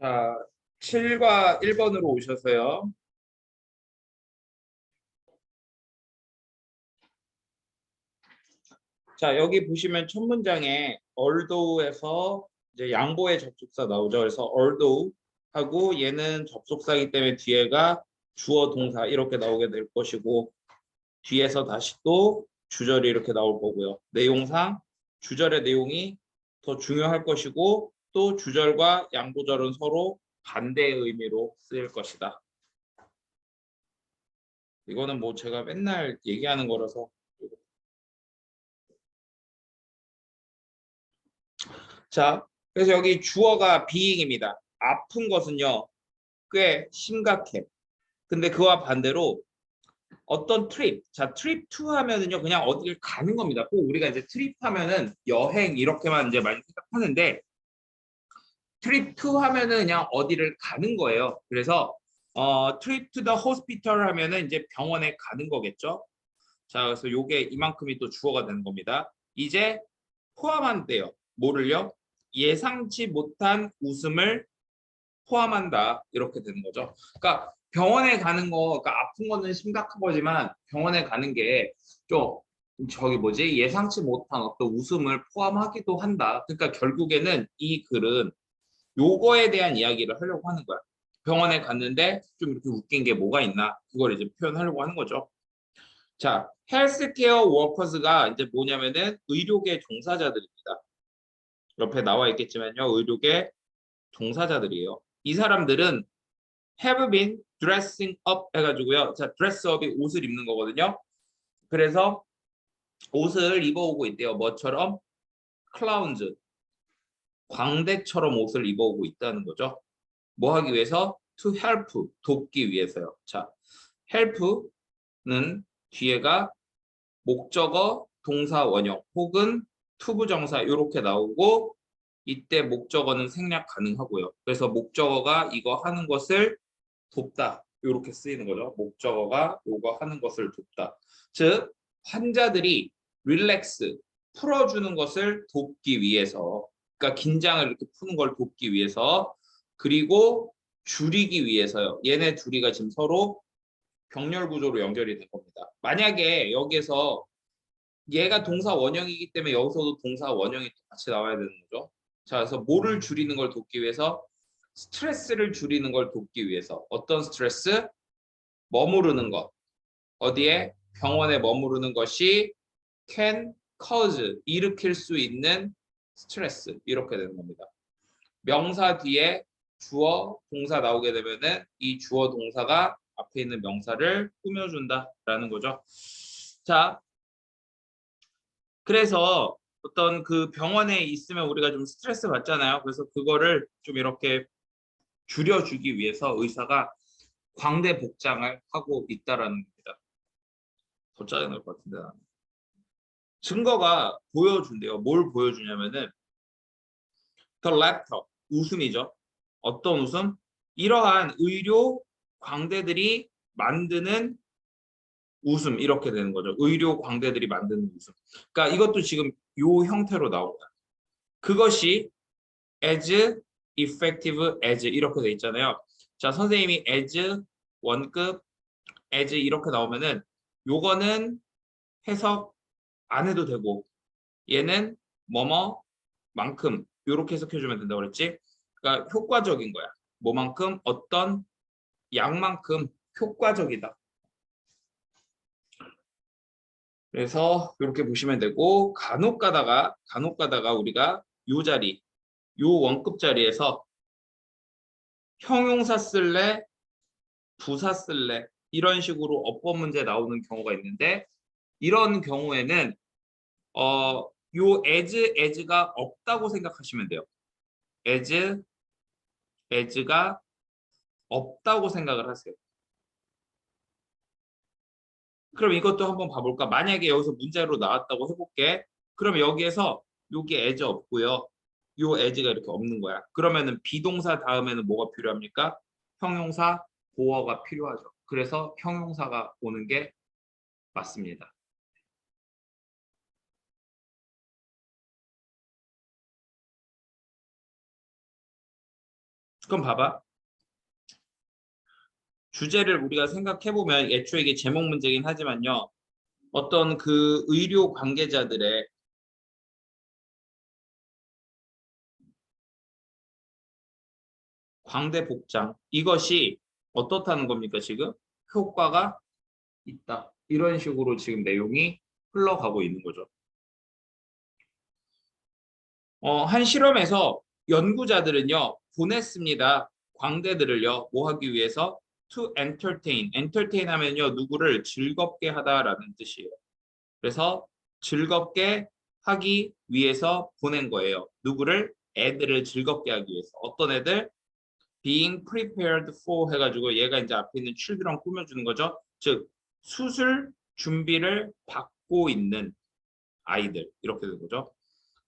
자, 7과 1번으로 오셔서요. 자, 여기 보시면 첫 문장에 althought에서 이제 양보의 접속사 나오죠. 그래서 although 하고 얘는 접속사이기 때문에 뒤에가 주어 동사 이렇게 나오게 될 것이고 뒤에서 다시 또 주절이 이렇게 나올 거고요. 내용상 주절의 내용이 더 중요할 것이고 또 주절과 양보절은 서로 반대의 의미로 쓰일 것이다. 이거는 뭐 제가 맨날 얘기하는 거라서 자, 그래서 여기 주어가 being입니다. 아픈 것은요, 꽤 심각해. 근데 그와 반대로 어떤 트립, 자 트립 투 하면은요 그냥 어디를 가는 겁니다. 꼭 우리가 이제 트립 하면은 여행 이렇게만 이제 많이 생각하는데 트립 투 하면은 그냥 어디를 가는 거예요. 그래서 어 트립 투더 호스피털 하면은 이제 병원에 가는 거겠죠. 자 그래서 요게 이만큼이 또 주어가 되는 겁니다. 이제 포함한대요. 뭐를요? 예상치 못한 웃음을 포함한다 이렇게 되는 거죠. 그러니까 병원에 가는 거, 그러니까 아픈 거는 심각한 거지만 병원에 가는 게 좀 저기 뭐지 예상치 못한 어떤 웃음을 포함하기도 한다. 그러니까 결국에는 이 글은 요거에 대한 이야기를 하려고 하는 거야. 병원에 갔는데 좀 이렇게 웃긴 게 뭐가 있나 그걸 이제 표현하려고 하는 거죠. 자, 헬스케어 워커스가 이제 뭐냐면은 의료계 종사자들입니다. 옆에 나와 있겠지만요, 의료계 종사자들이에요. 이 사람들은 have been dressing up 해가지고요. 자, up이 옷을 입는 거거든요. 그래서 옷을 입어오고 있대요. 뭐처럼? 클라운즈. 광대처럼 옷을 입어오고 있다는 거죠. 뭐 하기 위해서? to help. 돕기 위해서요. 자, help는 뒤에가 목적어, 동사 원형 혹은 투부정사 이렇게 나오고 이때 목적어는 생략 가능하고요. 그래서 목적어가 이거 하는 것을 돕다 이렇게 쓰이는 거죠. 목적어가 이거 하는 것을 돕다. 즉 환자들이 릴렉스 풀어주는 것을 돕기 위해서 그러니까 긴장을 이렇게 푸는 걸 돕기 위해서 그리고 줄이기 위해서요. 얘네 둘이가 지금 서로 병렬 구조로 연결이 된 겁니다. 만약에 여기에서 얘가 동사 원형이기 때문에 여기서도 동사 원형이 같이 나와야 되는 거죠. 자, 그래서 뭐를 줄이는 걸 돕기 위해서 스트레스를 줄이는 걸 돕기 위해서 어떤 스트레스? 머무르는 것. 어디에? 병원에 머무르는 것이 can cause 일으킬 수 있는 스트레스 이렇게 되는 겁니다. 명사 뒤에 주어 동사 나오게 되면은 이 주어 동사가 앞에 있는 명사를 꾸며준다라는 거죠. 자, 그래서 어떤 그 병원에 있으면 우리가 좀 스트레스 받잖아요. 그래서 그거를 좀 이렇게 줄여주기 위해서 의사가 광대 복장을 하고 있다라는 겁니다. 더 짜증날 것 같은데 나는. 증거가 보여준대요. 뭘 보여주냐면은 the 웃음이죠. 어떤 웃음? 이러한 의료 광대들이 만드는 웃음 이렇게 되는 거죠. 의료 광대들이 만드는 웃음. 그러니까 이것도 지금 요 형태로 나온 거야. 그것이 as effective as 이렇게 돼 있잖아요. 자, 선생님이 as 원급 as 이렇게 나오면은 요거는 해석 안 해도 되고 얘는 뭐뭐만큼 이렇게 해석해 주면 된다고 그랬지. 그러니까 효과적인 거야. 뭐만큼 어떤 양만큼 효과적이다. 그래서 이렇게 보시면 되고 간혹 가다가 간혹 가다가 우리가 요 자리 요 원급 자리에서 형용사 쓸래 부사 쓸래 이런 식으로 어법 문제 나오는 경우가 있는데 이런 경우에는 어 요 as as가 없다고 생각하시면 돼요. as as가 없다고 생각을 하세요. 그럼 이것도 한번 봐볼까? 만약에 여기서 문제로 나왔다고 해볼게. 그럼 여기에서 여기 as 없고요. 요 as가 이렇게 없는 거야. 그러면은 비동사 다음에는 뭐가 필요합니까? 형용사 보어가 필요하죠. 그래서 형용사가 오는 게 맞습니다. 그럼 봐봐. 주제를 우리가 생각해 보면 애초에 이게 제목 문제긴 하지만요. 어떤 그 의료 관계자들의 광대 복장 이것이 어떻다는 겁니까 지금 효과가 있다 이런 식으로 지금 내용이 흘러가고 있는 거죠. 어, 한 실험에서 연구자들은요 보냈습니다. 광대들을요 뭐 하기 위해서 to entertain. entertain 하면요 누구를 즐겁게 하다라는 뜻이에요. 그래서 즐겁게 하기 위해서 보낸 거예요. 누구를 애들을 즐겁게 하기 위해서. 어떤 애들? being prepared for 해가지고 얘가 이제 앞에 있는 children 꾸며주는 거죠. 즉 수술 준비를 받고 있는 아이들 이렇게 되는 거죠.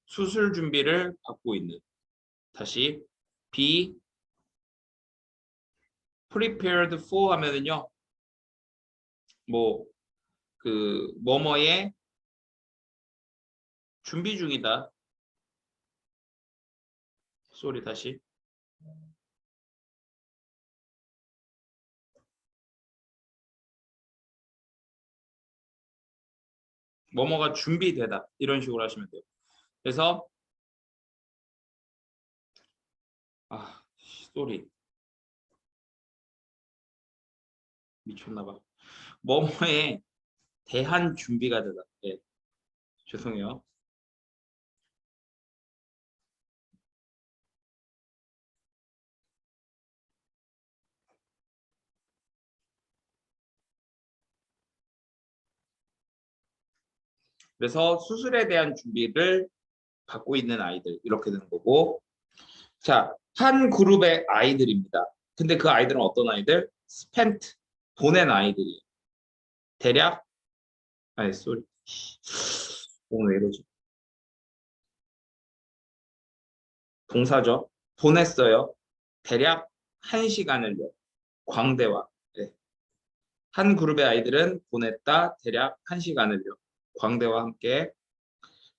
수술 준비를 받고 있는 다시 be prepared for 하면은요 뭐 그 뭐뭐에 준비 중이다. 쏘리 다시 뭐뭐가 준비되다 이런 식으로 하시면 돼요. 그래서 아 쏘리 미쳤나봐. 뭐뭐에 대한 준비가 되다. 예. 죄송해요. 그래서 수술에 대한 준비를 받고 있는 아이들 이렇게 되는 거고 자, 한 그룹의 아이들입니다. 근데 그 아이들은 어떤 아이들? spent 보낸 아이들이에요. 대략 아니 쏘리 오늘 왜 이러지? 동사죠. 보냈어요. 대략 한 시간을요. 광대와 네. 한 그룹의 아이들은 보냈다 대략 한 시간을요. 광대와 함께.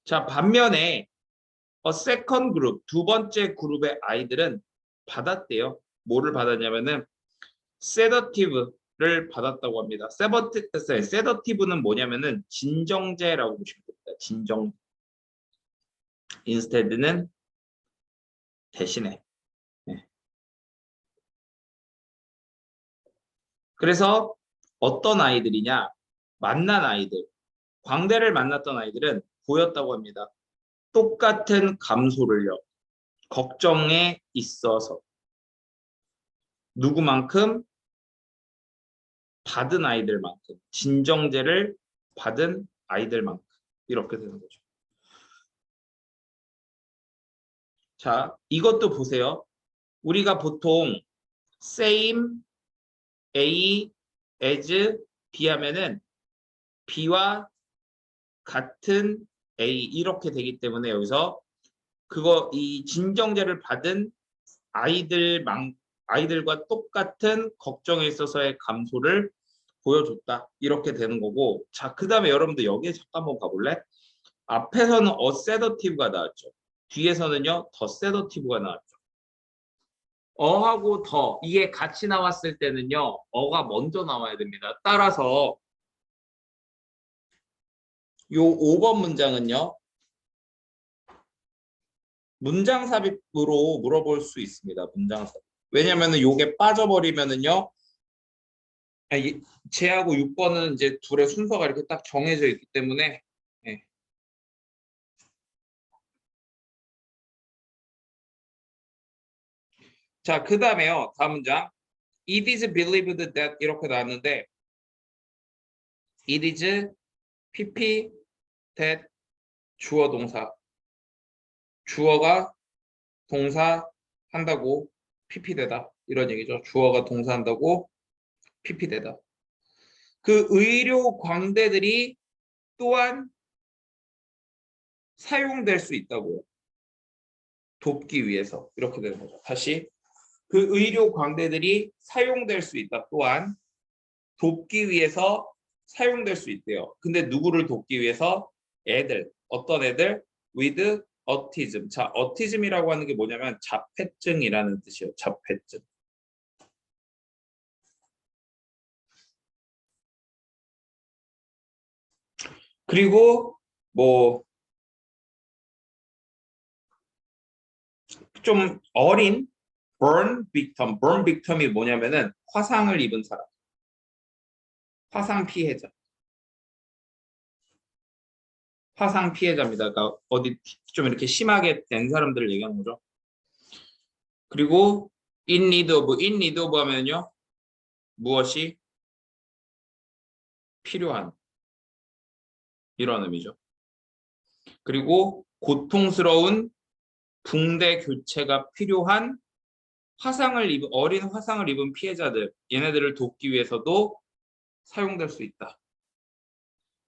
자 반면에 어 세컨 그룹 두 번째 그룹의 아이들은 받았대요. 뭐를 받았냐면은 세더티브를 받았다고 합니다. 세버티, 세더티브는 뭐냐면은 진정제라고 보시면 됩니다. 진정. 인스테드는 대신에. 네. 그래서 어떤 아이들이냐? 만난 아이들. 광대를 만났던 아이들은 보였다고 합니다. 똑같은 감소를요. 걱정에 있어서 누구만큼 받은 아이들만큼 진정제를 받은 아이들만큼 이렇게 되는 거죠. 자, 이것도 보세요. 우리가 보통 same, A, as, B 하면은 B와 같은 A 이렇게 되기 때문에 여기서 그거 이 진정제를 받은 아이들 만 아이들과 똑같은 걱정에 있어서의 감소를 보여줬다 이렇게 되는 거고 자 그 다음에 여러분들 여기에 잠깐 한번 가볼래? 앞에서는 어세더티브가 나왔죠. 뒤에서는요 더 세더티브가 나왔죠. 어하고 더 이게 같이 나왔을 때는요 어가 먼저 나와야 됩니다. 따라서 요 5번 문장은요. 문장 삽입으로 물어볼 수 있습니다. 문장 삽입. 왜냐면은 요게 빠져버리면은요. 제하고 6번은 이제 둘의 순서가 이렇게 딱 정해져 있기 때문에 네. 자, 그 다음에요. 다음 문장. It is believed that 이렇게 나왔는데 It is pp that 주어 동사 주어가 동사 한다고 pp 되다 이런 얘기죠. 주어가 동사 한다고 pp 되다. 그 의료 광대들이 또한 사용될 수 있다고요. 돕기 위해서 이렇게 되는 거죠. 다시 그 의료 광대들이 사용될 수 있다. 또한 돕기 위해서 사용될 수 있대요. 근데 누구를 돕기 위해서 애들 어떤 애들 with 어티즘. 자, 어티즘이라고 하는 게 뭐냐면 자폐증이라는 뜻이에요. 자폐증. 그리고 뭐 좀 어린 burn victim, burn victim이 뭐냐면은 화상을 입은 사람, 화상 피해자, 화상 피해자입니다. 그러니까 어디 좀 이렇게 심하게 된 사람들을 얘기하는 거죠. 그리고 in need of, in need of 하면요 무엇이 필요한 이런 의미죠. 그리고 고통스러운 붕대 교체가 필요한 화상을 입은 어린 화상을 입은 피해자들 얘네들을 돕기 위해서도 사용될 수 있다.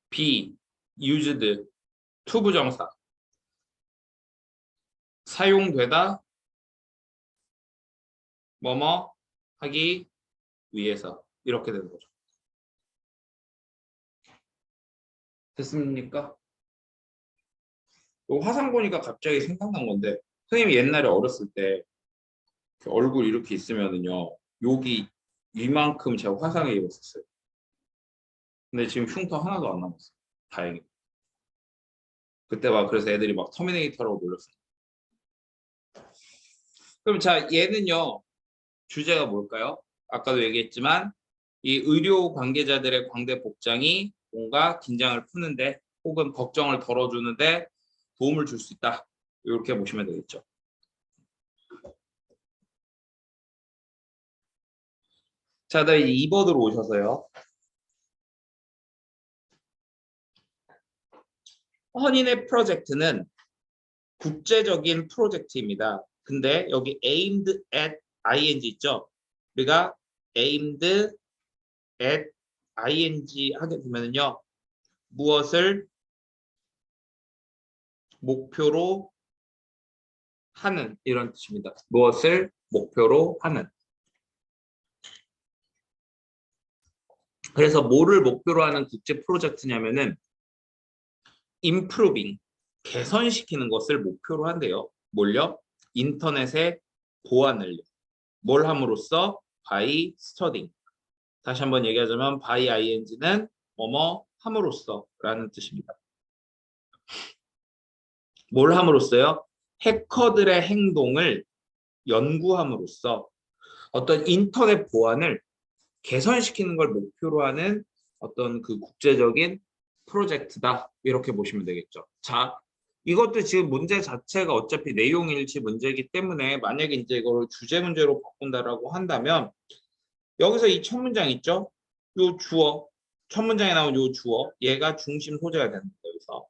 be used 투부정사 사용되다 뭐뭐 하기 위해서 이렇게 되는 거죠. 됐습니까? 요 화상 보니까 갑자기 생각난 건데 선생님이 옛날에 어렸을 때 얼굴 이렇게 있으면은요 여기 이만큼 제가 화상에 입었었어요. 근데 지금 흉터 하나도 안 남았어요. 다행히. 그때 막 그래서 애들이 막 터미네이터라고 놀렸어요. 그럼 자 얘는요 주제가 뭘까요? 아까도 얘기했지만 이 의료 관계자들의 광대 복장이 뭔가 긴장을 푸는데 혹은 걱정을 덜어주는데 도움을 줄 수 있다. 이렇게 보시면 되겠죠. 자, 다음 2번으로 오셔서요. 허니네 프로젝트는 국제적인 프로젝트입니다. 근데 여기 aimed at ing 있죠? 우리가 aimed at ing 하게 되면요. 무엇을 목표로 하는 이런 뜻입니다. 무엇을 목표로 하는. 그래서 뭐를 목표로 하는 국제 프로젝트냐면은 improving 개선시키는 것을 목표로 한대요. 뭘요? 인터넷의 보안을 뭘 함으로써 by studying. 다시 한번 얘기하자면 by ing는 뭐뭐 함으로써 라는 뜻입니다. 뭘 함으로써요? 해커들의 행동을 연구함으로써 어떤 인터넷 보안을 개선시키는 걸 목표로 하는 어떤 그 국제적인 프로젝트다 이렇게 보시면 되겠죠. 자, 이것도 지금 문제 자체가 어차피 내용 일치 문제이기 때문에 만약에 이제 이걸 주제 문제로 바꾼다라고 한다면 여기서 이 첫 문장 있죠? 요 주어 첫 문장에 나온 요 주어 얘가 중심 소재가 되는 거예요. 여기서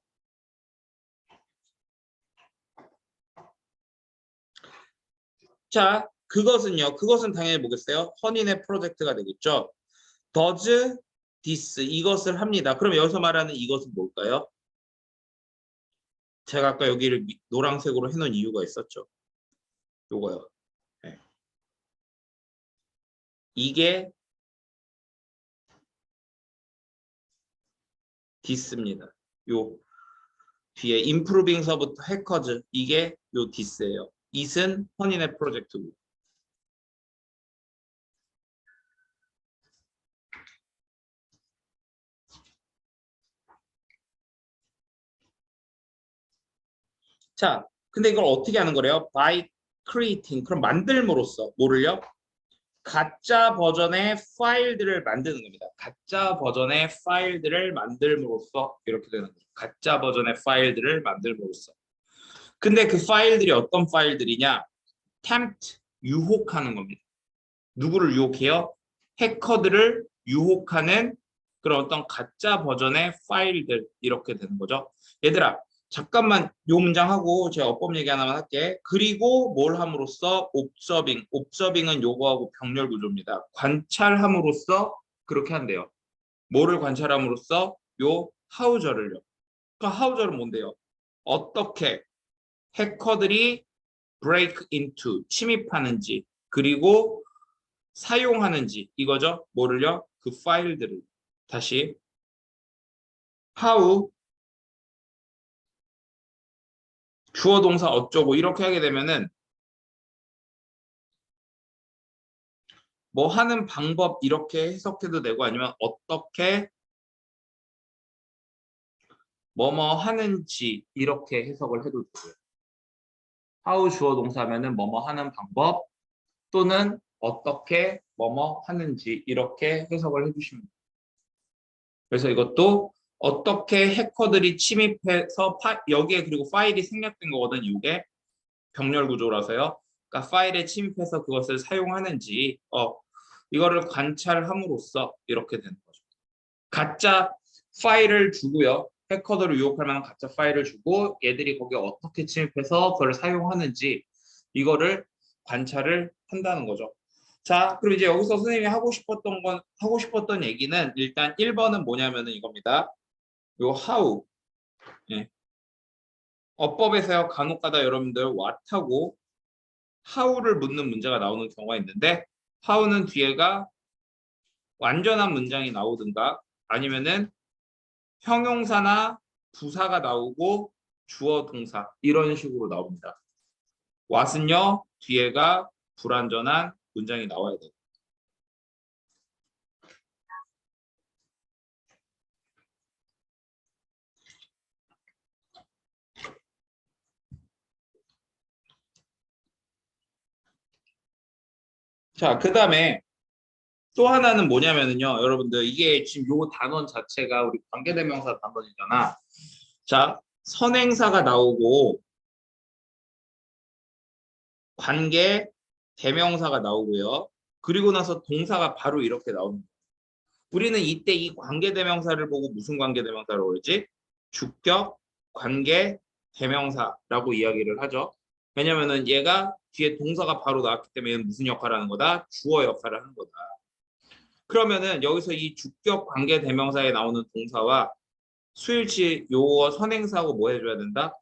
자, 그것은요. 그것은 당연히 뭐겠어요? 허니네 프로젝트가 되겠죠. does this 이것을 합니다. 그럼 여기서 말하는 이것은 뭘까요? 제가 아까 여기를 노란색으로 해놓은 이유가 있었죠. 요거요. 네. 이게 디스입니다. 요 뒤에 improving서부터 해커즈 이게 요 디스예요. it은 헌인의 프로젝트고 자, 근데 이걸 어떻게 하는 거래요? by creating. 그럼 만들므로써 뭐를요? 가짜 버전의 파일들을 만드는 겁니다. 가짜 버전의 파일들을 만들므로써 이렇게 되는 거죠. 가짜 버전의 파일들을 만들므로써. 근데 그 파일들이 어떤 파일들이냐? tempt, 유혹하는 겁니다. 누구를 유혹해요? 해커들을 유혹하는 그런 어떤 가짜 버전의 파일들 이렇게 되는 거죠. 얘들아 잠깐만 요 문장 하고 제가 어법 얘기 하나만 할게. 그리고 뭘 함으로써 옵서빙. 옵서빙은 요거하고 병렬 구조입니다. 관찰함으로써 그렇게 한대요. 뭐를 관찰함으로써 요 하우저를요. 그 하우저는 뭔데요? 어떻게 해커들이 break into 침입하는지 그리고 사용하는지 이거죠. 뭐를요? 그 파일들을 다시 how 주어 동사 어쩌고 이렇게 하게 되면은 뭐 하는 방법 이렇게 해석해도 되고 아니면 어떻게 뭐뭐 하는지 이렇게 해석을 해도 되고요. how 주어 동사면은 뭐뭐 하는 방법 또는 어떻게 뭐뭐 하는지 이렇게 해석을 돼요. 그래서 이것도 어떻게 해커들이 침입해서 파, 여기에 그리고 파일이 생략된 거거든 이게 병렬 구조라서요. 그러니까 파일에 침입해서 그것을 사용하는지 어 이거를 관찰함으로써 이렇게 되는 거죠. 가짜 파일을 주고요. 해커들을 유혹할 만한 가짜 파일을 주고 얘들이 거기에 어떻게 침입해서 그걸 사용하는지 이거를 관찰을 한다는 거죠. 자, 그럼 이제 여기서 선생님이 하고 싶었던 건 하고 싶었던 얘기는 일단 1번은 뭐냐면은 이겁니다. 요 how. 예. 어법에서요 간혹가다 여러분들 what하고 how를 묻는 문제가 나오는 경우가 있는데 how는 뒤에가 완전한 문장이 나오든가 아니면은 형용사나 부사가 나오고 주어 동사 이런 식으로 나옵니다. what은요 뒤에가 불완전한 문장이 나와야 돼요. 자, 그 다음에 또 하나는 뭐냐면은요, 여러분들 이게 지금 요 단원 자체가 우리 관계대명사 단원이잖아. 자, 선행사가 나오고 관계 대명사가 나오고요. 그리고 나서 동사가 바로 이렇게 거예요. 우리는 이때 이 관계 대명사를 보고 무슨 관계 대명사로 그러지? 주격 관계 대명사라고 이야기를 하죠. 왜냐면은 얘가 뒤에 동사가 바로 나왔기 때문에 무슨 역할을 하는 거다? 주어 역할을 하는 거다. 그러면은 여기서 이 주격 관계 대명사에 나오는 동사와 수일치 요어 선행사하고 뭐 해줘야 된다?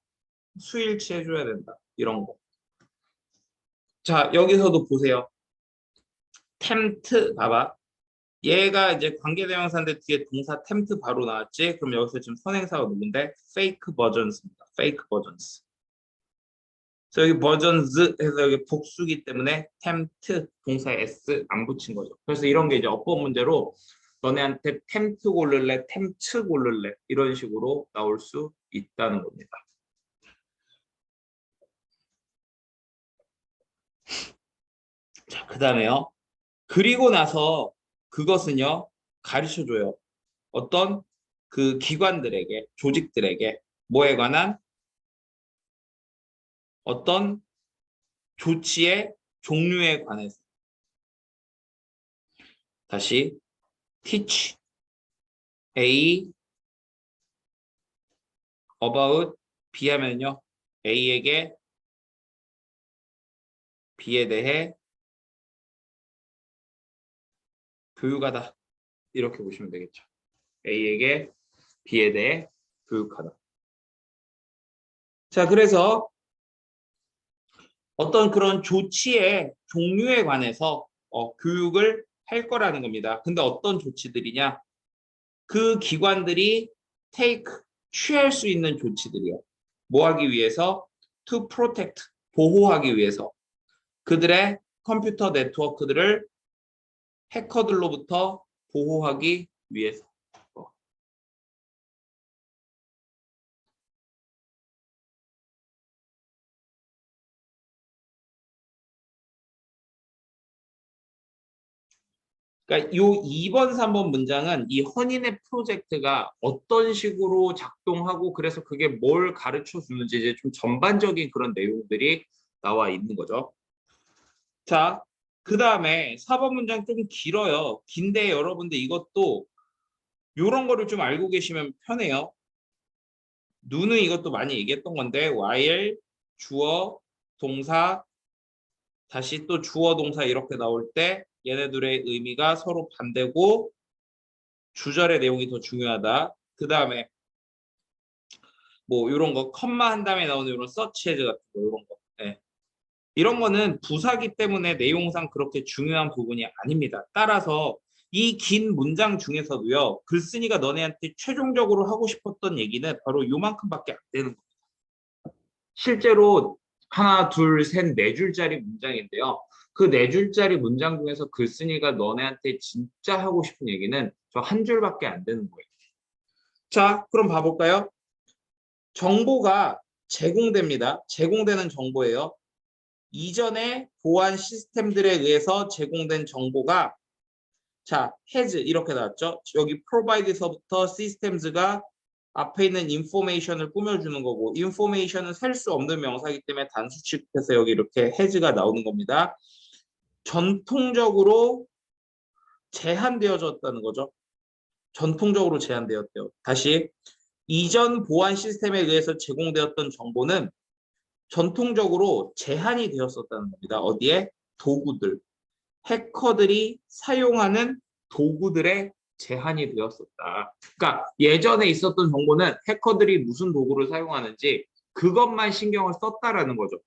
수일치 해줘야 된다. 이런 거. 자 여기서도 보세요. 템트 봐봐. 얘가 이제 관계대명사인데 뒤에 동사 템트 바로 나왔지? 그럼 여기서 지금 선행사가 누군데? fake versions,입니다. fake versions. 그래서 여기 versions 해서 여기 복수기 때문에 템트 동사 s 안 붙인 거죠. 그래서 이런 게 이제 어법 문제로 너네한테 템트 고를래, 템츠 고를래 이런 식으로 나올 수 있다는 겁니다. 자, 그 다음에요. 그리고 나서 그것은요, 가르쳐 줘요. 어떤 그 기관들에게, 조직들에게 뭐에 관한 어떤 조치의 종류에 관해서 다시 teach A about B 하면요 A에게 B에 대해 교육하다 이렇게 보시면 되겠죠. A에게 B에 대해 교육하다. 자, 그래서 어떤 그런 조치의 종류에 관해서 어, 교육을 할 거라는 겁니다. 근데 어떤 조치들이냐? 그 기관들이 take 취할 수 있는 조치들이요. 뭐 하기 위해서? to protect 보호하기 위해서 그들의 컴퓨터 네트워크들을 해커들로부터 보호하기 위해서. 그러니까 요 2번, 3번 문장은 이 허니네 프로젝트가 어떤 식으로 작동하고 그래서 그게 뭘 가르쳐 주는지 이제 좀 전반적인 그런 내용들이 나와 있는 거죠. 자, 그 다음에 4번 문장 좀 길어요. 긴데 여러분들 이것도 요런 거를 좀 알고 계시면 편해요. 누는 이것도 많이 얘기했던 건데 while 주어 동사 다시 또 주어 동사 이렇게 나올 때 얘네들의 의미가 서로 반대고 주절의 내용이 더 중요하다. 그 다음에 뭐 이런 거 컴마 한 다음에 나오는 이런 서치해즈 같은 거 이런 거. 네. 이런 거는 부사기 때문에 내용상 그렇게 중요한 부분이 아닙니다. 따라서 이 긴 문장 중에서도요. 글쓴이가 너네한테 최종적으로 하고 싶었던 얘기는 바로 요만큼밖에 안 되는 겁니다. 실제로 하나, 둘, 셋, 네 줄짜리 문장인데요. 그 네 줄짜리 문장 중에서 글쓴이가 너네한테 진짜 하고 싶은 얘기는 저 한 줄밖에 안 되는 거예요. 자, 그럼 봐볼까요? 정보가 제공됩니다. 제공되는 정보예요. 이전에 보안 시스템들에 의해서 제공된 정보가 자, has 이렇게 나왔죠. 여기 provide서부터 systems가 앞에 있는 information을 꾸며주는 거고 information은 셀 수 없는 명사이기 때문에 단수 취급해서 여기 이렇게 has가 나오는 겁니다. 전통적으로 제한되어졌다는 거죠. 전통적으로 제한되었대요. 다시 이전 보안 시스템에 의해서 제공되었던 정보는 전통적으로 제한이 되었었다는 겁니다. 어디에? 도구들. 해커들이 사용하는 도구들의 제한이 되었었다. 그러니까 예전에 있었던 정보는 해커들이 무슨 도구를 사용하는지 그것만 신경을 썼다라는 거죠.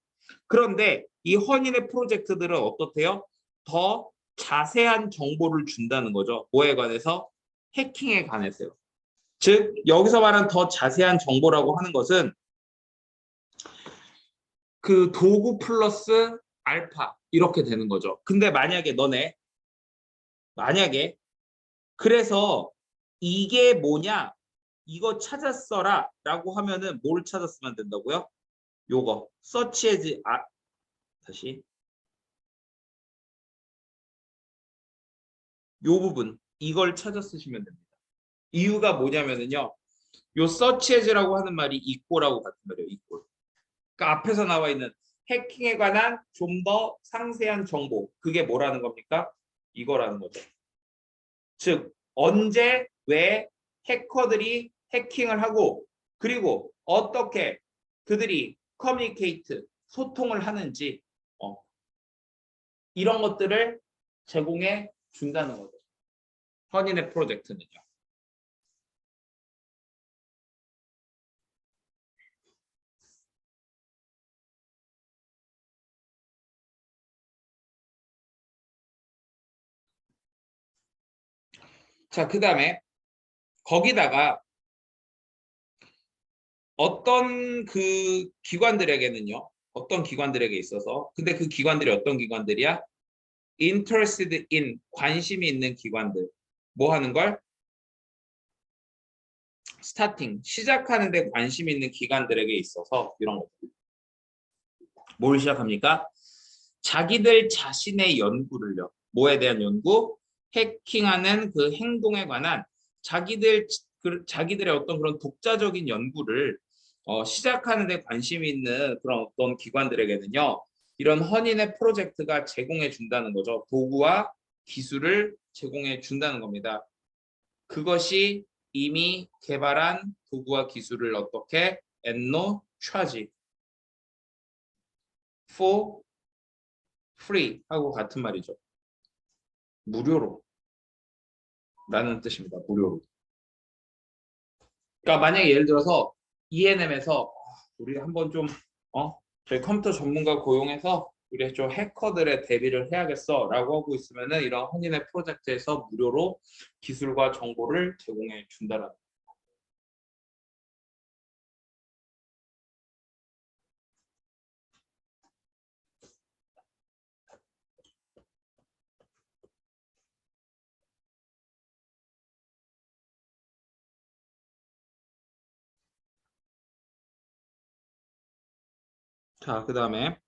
그런데 이 허니의 프로젝트들은 어떻대요? 더 자세한 정보를 준다는 거죠. 뭐에 관해서? 해킹에 관해서요. 즉 여기서 말하는 더 자세한 정보라고 하는 것은 그 도구 플러스 알파 이렇게 되는 거죠. 근데 만약에 너네 만약에 그래서 이게 뭐냐 이거 찾았어라 라고 하면은 뭘 찾았으면 된다고요? 요거 as 아 다시 요 부분 이걸 찾아 쓰시면 됩니다. 이유가 뭐냐면은요. 요 as라고 하는 말이 equal하고 같은 말이에요. equal. 그러니까 앞에서 나와 있는 해킹에 관한 좀 더 상세한 정보 그게 뭐라는 겁니까? 이거라는 거죠. 즉 언제 왜 해커들이 해킹을 하고 그리고 어떻게 그들이 커뮤니케이트 소통을 하는지 어, 이런 것들을 제공해 준다는 거죠. 허니네 프로젝트는요. 자, 그 다음에 거기다가 어떤 그 기관들에게는요. 어떤 기관들에게 있어서 근데 그 기관들이 어떤 기관들이야? interested in 관심이 있는 기관들 뭐 하는 걸? 스타팅 시작하는 데 관심 있는 기관들에게 있어서 이런 것들 뭘 시작합니까? 자기들 자신의 연구를요. 뭐에 대한 연구? 해킹하는 그 행동에 관한 자기들 그, 자기들의 어떤 그런 독자적인 연구를 어, 시작하는 데 관심이 있는 그런 어떤 기관들에게는요. 이런 허니네 프로젝트가 제공해 준다는 거죠. 도구와 기술을 제공해 준다는 겁니다. 그것이 이미 개발한 도구와 기술을 어떻게 엔노 차지 for free 하고 같은 말이죠. 무료로 라는 뜻입니다. 무료로. 그러니까 만약에 예를 들어서 ENM에서 우리 한번 좀 어? 저희 컴퓨터 전문가 고용해서 우리 좀 해커들의 대비를 해야겠어 라고 하고 있으면은 이런 허니네 프로젝트에서 무료로 기술과 정보를 제공해 준다라는 자, 그 다음에